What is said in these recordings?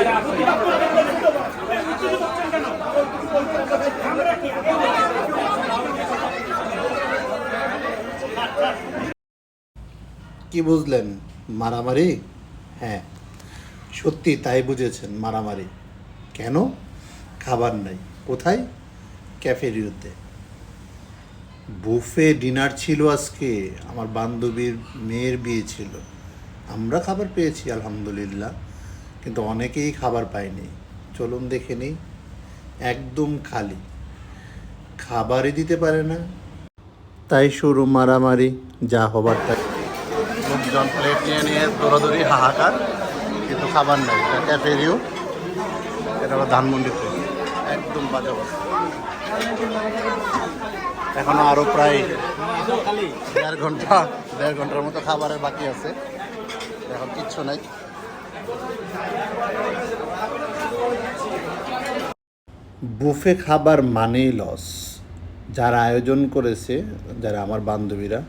কি বুঝলেন? মারামারি? হ্যাঁ। সত্যি তাই বুঝেছেন, মারামারি। কেন? খাবার নাই। কোথায়? ক্যাফেরিওতে বুফে ডিনার ছিল আজকে। আমার বান্ধবীর মেয়ের বিয়ে ছিল। আমরা খাবার পেয়েছি, আলহামদুলিল্লাহ। কিন্তু অনেকেই খাবার পায়নি। চলুন দেখে নিই। একদম খালি। খাবারই দিতে পারে না। তাই শুরু মারামারি, যা হবার তাই লোকজন প্লেট নিয়ে নিয়ে দৌড়াদৌড়ি, হাহাকার, কিন্তু খাবার নাই। এটা ক্যাফেরিও এটা হলো ধানমন্ডিতে একদম বাজে অবস্থা। এখনও আরও প্রায় দেড় ঘণ্টা দেড় ঘণ্টার মতো খাবারের বাকি আছে। এখন কিচ্ছু নাই। বুফে খাবার মানেই লস যারা আয়োজন করেছে যারা আমার বান্ধবীরা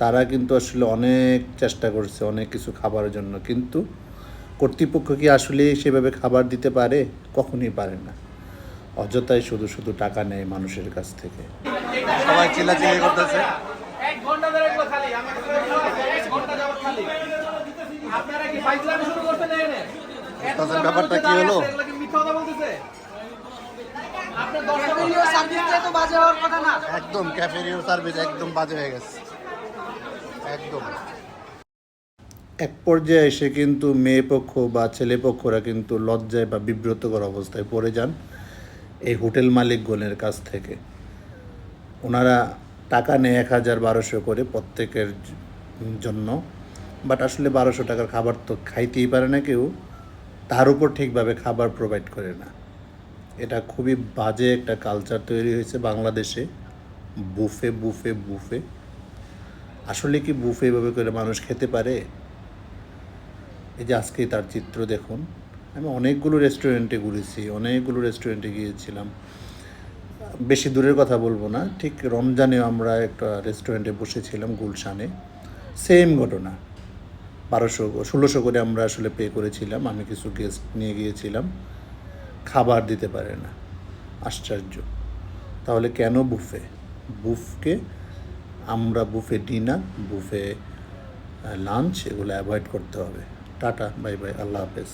তারা কিন্তু আসলে অনেক চেষ্টা করছে অনেক কিছু খাবারের জন্য। কিন্তু কর্তৃপক্ষ কি আসলে সেভাবে খাবার দিতে পারে? কখনই পারে না। অযথাই শুধু শুধু টাকা নেয় মানুষের কাছ থেকে। সবাই চিল্লাচিল্লি করতেছে। এক ঘণ্টা ধরে খালি। ঘণ্টা খালি। আপনারা কি ফাইজলামি শুরু করতে নেই না তাদের ব্যাপারটা কি হলো? একদম ক্যাফেরিও সার্ভিস একদম বাজে হয়ে গেছে। একদম। এক পর্যায়ে এসে কিন্তু মেয়ে পক্ষ বা ছেলে পক্ষরা কিন্তু লজ্জায় বা বিব্রতকর অবস্থায় পড়ে যান এই হোটেল মালিকগণের কাছ থেকে। ওনারা টাকা নেয় এক হাজার বারোশো করে প্রত্যেকের জন্য বাট আসলে বারোশো টাকার খাবার তো খাইতেই পারে না কেউ। তার উপর ঠিকভাবে খাবার প্রোভাইড করে না। এটা খুবই বাজে একটা কালচার তৈরি হয়েছে বাংলাদেশে। Buffet buffet buffet. আসলে কি বুফে এভাবে করে মানুষ খেতে পারে? এই যে আজকে তার চিত্র দেখুন। আমি অনেকগুলো রেস্টুরেন্টে ঘুরেছি, অনেকগুলো রেস্টুরেন্টে গিয়েছিলাম। বেশি দূরের কথা বলব না, ঠিক রমজানেও আমরা একটা রেস্টুরেন্টে বসেছিলাম গুলশানে। সেম ঘটনা। বারোশো ষোলোশো করে আমরা আসলে পে করেছিলাম। আমি কিছু গেস্ট নিয়ে গিয়েছিলাম। খাবার দিতে পারে না। আশ্চর্য। তাহলে কেন বুফে বুফকে আমরা বুফে ডিনার বুফে লাঞ্চ এগুলো অ্যাভয়েড করতে হবে। টাটা বাই বাই আল্লাহ হাফেজ।